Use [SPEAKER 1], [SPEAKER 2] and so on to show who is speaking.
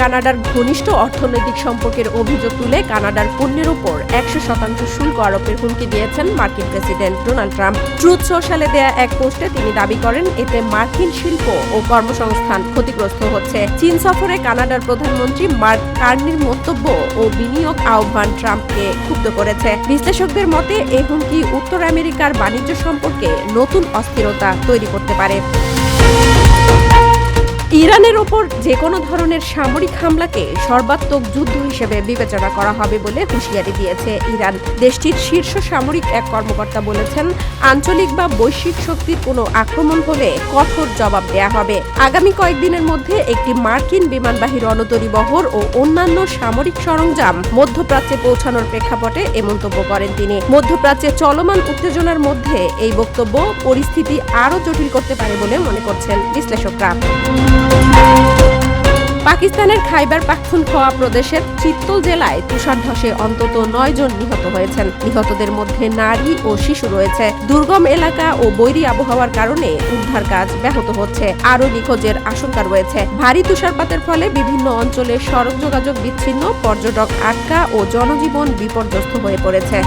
[SPEAKER 1] কানাডার ঘনিষ্ঠ অর্থনৈতিক সম্পর্কের অভিযোগ তুলে কানাডার পণ্যের উপর একশো শতাংশ শুল্ক আরোপের হুমকি দিয়েছেন মার্কিন প্রেসিডেন্ট ডোনাল্ড ট্রাম্প। ট্রুথ সোশ্যালে দেয়া এক পোস্টে তিনি দাবি করেন, এতে মার্কিন শিল্প ও কর্মসংস্থান ক্ষতিগ্রস্ত হচ্ছে। চীন সফরে কানাডার প্রধানমন্ত্রী মার্ক কার্নির মন্তব্য ও বিনিয়োগ আহ্বান ট্রাম্পকে ক্ষুব্ধ করেছে। বিশ্লেষকদের মতে এই হুমকি উত্তর আমেরিকার বাণিজ্য সম্পর্কে নতুন অস্থিরতা তৈরি করতে পারে। ইরানের ওপর যে কোনো ধরনের সামরিক হামলাকে সর্বাত্মক যুদ্ধ হিসেবে বিবেচনা করা হবে বলে হুঁশিয়ারি দিয়েছে ইরান। দেশটির শীর্ষ সামরিক এক কর্মকর্তা বলেছেন, আঞ্চলিক বা বৈশ্বিক শক্তির কোনো আক্রমণ হলে কঠোর জবাব দেয়া হবে। আগামী কয়েকদিনের মধ্যে একটি মার্কিন বিমানবাহী রণতরী বহর ও অন্যান্য সামরিক সরঞ্জাম মধ্যপ্রাচ্যে পৌঁছানোর প্রেক্ষাপটে এ মন্তব্য করেন তিনি। মধ্যপ্রাচ্যে চলমান উত্তেজনার মধ্যে এই বক্তব্য পরিস্থিতি আরও জটিল করতে পারে বলে মনে করছেন বিশ্লেষকরা। পাকিস্তানের খাইবার পাখতুনখোয়া প্রদেশের চিত্তল জেলায় তুষার ধসে অন্তত নয় জন নিহত হয়েছেন। নিহতদের মধ্যে নারী ও শিশু রয়েছে। দুর্গম এলাকা ও বৈরী আবহাওয়ার কারণে উদ্ধার কাজ ব্যাহত হচ্ছে। আরও নিখোঁজের আশঙ্কা রয়েছে। ভারী তুষারপাতের ফলে বিভিন্ন অঞ্চলে সড়ক যোগাযোগ বিচ্ছিন্ন, পর্যটক আটকা ও জনজীবন বিপর্যস্ত হয়ে পড়েছে।